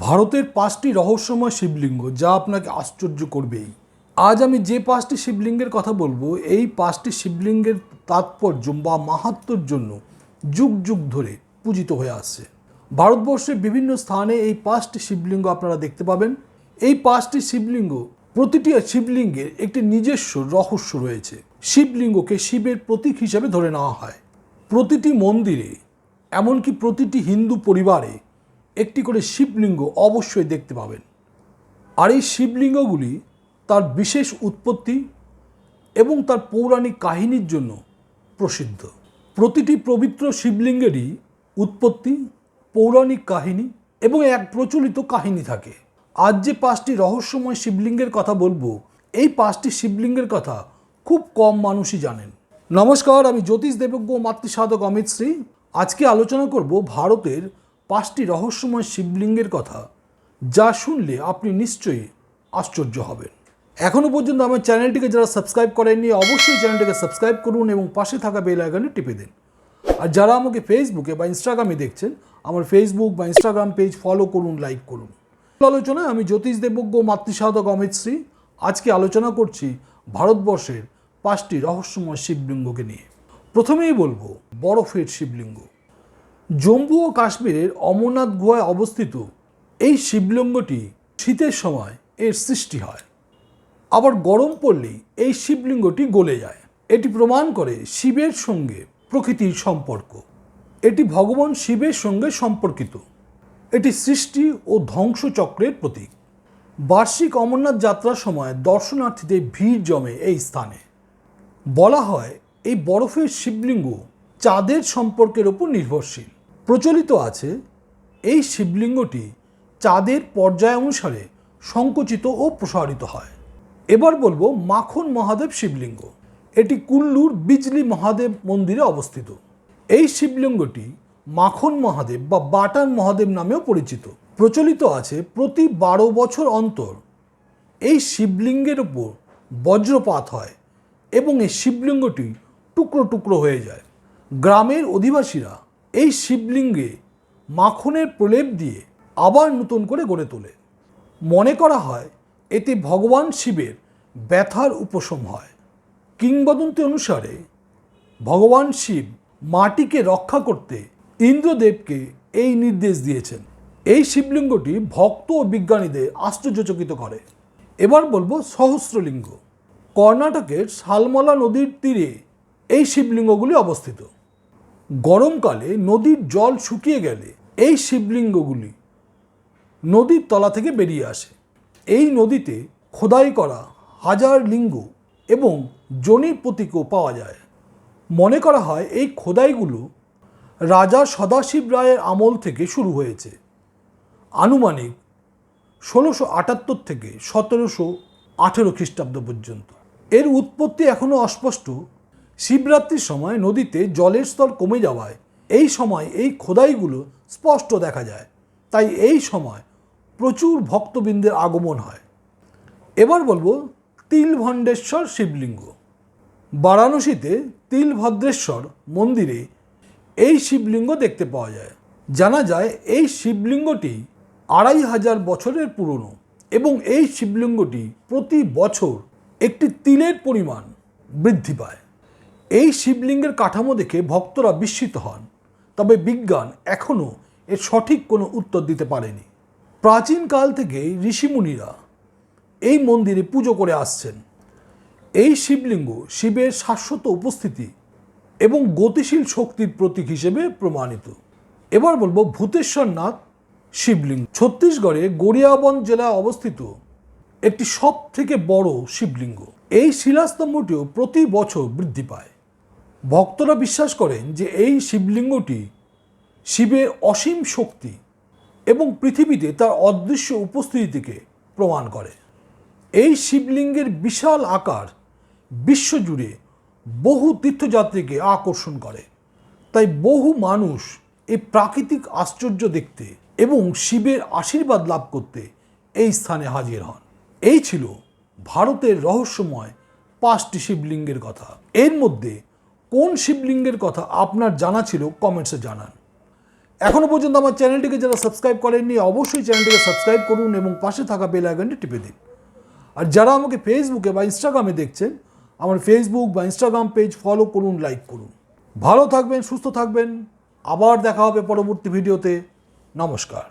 ভারতের পাঁচটি রহস্যময় শিবলিঙ্গ যা আপনাকে আশ্চর্য করবেই। আজ আমি যে পাঁচটি শিবলিঙ্গের কথা বলব, এই পাঁচটি শিবলিঙ্গের তাৎপর্য বা মাহাত্ম্যর জন্য যুগ যুগ ধরে পূজিত হয়ে আসছে। ভারতবর্ষের বিভিন্ন স্থানে এই পাঁচটি শিবলিঙ্গ আপনারা দেখতে পাবেন। এই পাঁচটি শিবলিঙ্গ প্রতিটি শিবলিঙ্গের একটি নিজস্ব রহস্য রয়েছে। শিবলিঙ্গকে শিবের প্রতীক হিসাবে ধরে নেওয়া হয়। প্রতিটি মন্দিরে, এমনকি প্রতিটি হিন্দু পরিবারে একটি করে শিবলিঙ্গ অবশ্যই দেখতে পাবেন। আর এই শিবলিঙ্গগুলি তার বিশেষ উৎপত্তি এবং তার পৌরাণিক কাহিনীর জন্য প্রসিদ্ধ। প্রতিটি পবিত্র শিবলিঙ্গেরই উৎপত্তি, পৌরাণিক কাহিনী এবং এক প্রচলিত কাহিনী থাকে। আজ যে পাঁচটি রহস্যময় শিবলিঙ্গের কথা বলব, এই পাঁচটি শিবলিঙ্গের কথা খুব কম মানুষই জানেন। নমস্কার, আমি জ্যোতিষ দেবজ্ঞ মাতৃসাধক অমিত শ্রী। আজকে আলোচনা করব ভারতের পাঁচটি রহস্যময় শিবলিঙ্গের কথা যা শুনলে আপনি নিশ্চয়ই আশ্চর্য হবেন। এখনও পর্যন্ত আমার চ্যানেলটিকে যারা সাবস্ক্রাইব করেননি, অবশ্যই চ্যানেলটিকে সাবস্ক্রাইব করুন এবং পাশে থাকা বেল আইকনে টিপে দিন। আর যারা আমাকে ফেসবুকে বা ইনস্টাগ্রামে দেখছেন, আমার ফেসবুক বা ইনস্টাগ্রাম পেজ ফলো করুন লাইক করুন। আলোচনায় আমি জ্যোতিষ দেবজ্ঞ, মাতৃসাধক অমিত শ্রী। আজকে আলোচনা করছি ভারতবর্ষের পাঁচটি রহস্যময় শিবলিঙ্গকে নিয়ে। প্রথমেই বলব, বরফের শিবলিঙ্গ। জম্মু ও কাশ্মীরের অমরনাথ গুহায় অবস্থিত এই শিবলিঙ্গটি শীতের সময় এর সৃষ্টি হয়। আবার গরম পড়লেই এই শিবলিঙ্গটি গলে যায়। এটি প্রমাণ করে শিবের সঙ্গে প্রকৃতির সম্পর্ক। এটি ভগবান শিবের সঙ্গে সম্পর্কিত। এটি সৃষ্টি ও ধ্বংসচক্রের প্রতীক। বার্ষিক অমরনাথ যাত্রার সময় দর্শনার্থীদের ভিড় জমে এই স্থানে। বলা হয়, এই বরফের শিবলিঙ্গ চাঁদের সম্পর্কের ওপর নির্ভরশীল। প্রচলিত আছে, এই শিবলিঙ্গটি চাঁদের পর্যায় অনুসারে সংকুচিত ও প্রসারিত হয়। এবার বলব মাখন মহাদেব শিবলিঙ্গ। এটি কুল্লুর বিজলি মহাদেব মন্দিরে অবস্থিত। এই শিবলিঙ্গটি মাখন মহাদেব বা বাটান মহাদেব নামেও পরিচিত। প্রচলিত আছে প্রতি বারো বছর অন্তর। এই শিবলিঙ্গের উপর বজ্রপাত হয় এবং এই শিবলিঙ্গটি টুকরো টুকরো হয়ে যায়। গ্রামের অধিবাসীরা এই শিবলিঙ্গে মাখনের প্রলেপ দিয়ে আবার নতুন করে গড়ে তোলে। মনে করা হয়, এতে ভগবান শিবের ব্যথার উপশম হয়। কিংবদন্তি অনুসারে, ভগবান শিব মাটিকে রক্ষা করতে ইন্দ্রদেবকে এই নির্দেশ দিয়েছেন। এই শিবলিঙ্গটি ভক্ত ও বিজ্ঞানীদের আশ্চর্যচকিত করে। এবার বলব সহস্রলিঙ্গ। কর্ণাটকের শালমলা নদীর তীরে এই শিবলিঙ্গগুলি অবস্থিত। গরমকালে নদীর জল শুকিয়ে গেলে এই শিবলিঙ্গগুলি নদীর তলা থেকে বেরিয়ে আসে। এই নদীতে খোদাই করা হাজার লিঙ্গ এবং জনির প্রতীকও পাওয়া যায়। মনে করা হয় এই খোদাইগুলো রাজা সদাশিব রায়ের আমল থেকে শুরু হয়েছে। আনুমানিক ষোলোশো আটাত্তর থেকে সতেরোশো আঠেরো খ্রিস্টাব্দ পর্যন্ত। এর উৎপত্তি এখনও অস্পষ্ট। শিবরাত্রির সময় নদীতে জলের স্তর কমে যাওয়ায় এই সময় এই খোদাইগুলো স্পষ্ট দেখা যায়। তাই এই সময় প্রচুর ভক্তবৃন্দের আগমন হয়। এবার বলব তিলভণ্ডেশ্বর শিবলিঙ্গ। বারাণসীতে তিলভদ্রেশ্বর মন্দিরে এই শিবলিঙ্গ দেখতে পাওয়া যায়। জানা যায় এই শিবলিঙ্গটি আড়াই হাজার বছরের পুরনো এবং এই শিবলিঙ্গটি প্রতি বছর একটি তিলের পরিমাণ বৃদ্ধি পায়। এই শিবলিঙ্গের কাঠামো দেখে ভক্তরা বিস্মিত হন। তবে বিজ্ঞান এখনও এর সঠিক কোনো উত্তর দিতে পারেনি। প্রাচীনকাল থেকে ঋষিমুনিরা এই মন্দিরে পুজো করে আসছেন। এই শিবলিঙ্গ শিবের শাশ্বত উপস্থিতি এবং গতিশীল শক্তির প্রতীক হিসেবে প্রমাণিত। এবার বলব ভূতেশ্বরনাথ শিবলিঙ্গ। ছত্তিশগড়ে গড়িয়াবন জেলায় অবস্থিত একটি সব থেকে বড় শিবলিঙ্গ। এই শিলাস্তম্ভটিও প্রতি বছর বৃদ্ধি পায়। ভক্তরা বিশ্বাস করেন যে এই শিবলিঙ্গটি শিবের অসীম শক্তি এবং পৃথিবীতে তার অদৃশ্য উপস্থিতিকে প্রমাণ করে। এই শিবলিঙ্গের বিশাল আকার বিশ্বজুড়ে বহু তীর্থযাত্রীকে আকর্ষণ করে। তাই বহু মানুষ এই প্রাকৃতিক আশ্চর্য দেখতে এবং শিবের আশীর্বাদ লাভ করতে এই স্থানে হাজির হন। এই ছিল ভারতের রহস্যময় পাঁচটি শিবলিঙ্গের কথা। এর মধ্যে কোন শিবলিঙ্গের কথা আপনার জানা ছিল কমেন্টসে জানান। এখনও পর্যন্ত আমার চ্যানেলটিকে যারা সাবস্ক্রাইব করেননি, অবশ্যই চ্যানেলটিকে সাবস্ক্রাইব করুন এবং পাশে থাকা বেল আইকনটি টিপে দিন। আর যারা আমাকে ফেসবুকে বা ইনস্টাগ্রামে দেখছেন, আমার ফেসবুক বা ইনস্টাগ্রাম পেজ ফলো করুন লাইক করুন। ভালো থাকবেন, সুস্থ থাকবেন। আবার দেখা হবে পরবর্তী ভিডিওতে নমস্কার।